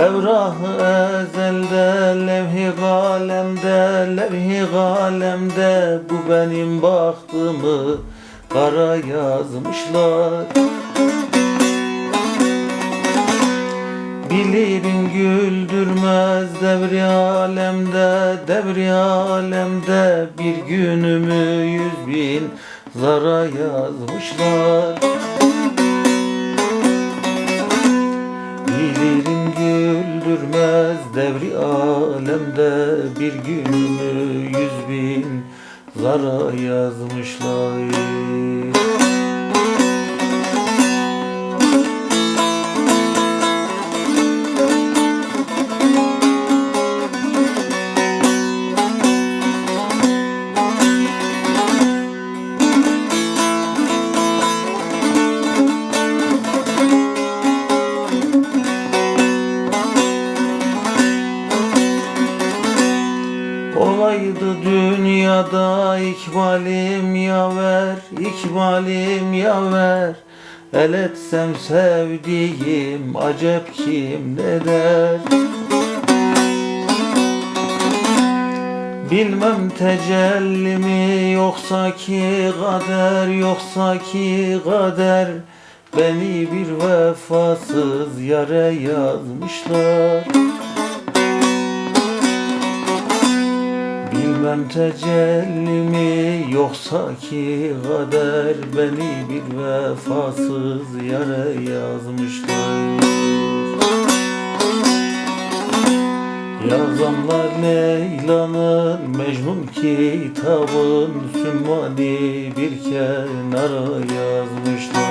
Evrah ezelde levhi galemde Levhi galemde bu benim bahtımı Kara yazmışlar. Bilirim güldürmez devri alemde Devri alemde bir günümü yüz bin Zara yazmışlar. Bilirim güldürmez güldürmez devri alemde Bir günümü yüz bin zara yazmışlar Olaydı dünyada ikbalim yaver, ikbalim yaver. El etsem sevdiğim acep kim ne der? Bilmem tecelli mi yoksa ki kader yoksa ki kader. Beni bir vefasız yere yazmışlar Bilmem tecelli mi yoksa ki kader Beni bir vefasız yere yazmışlar. Yazanlar Leyla'nın Mecnun kitabın Sümmani bir kenara yazmışlar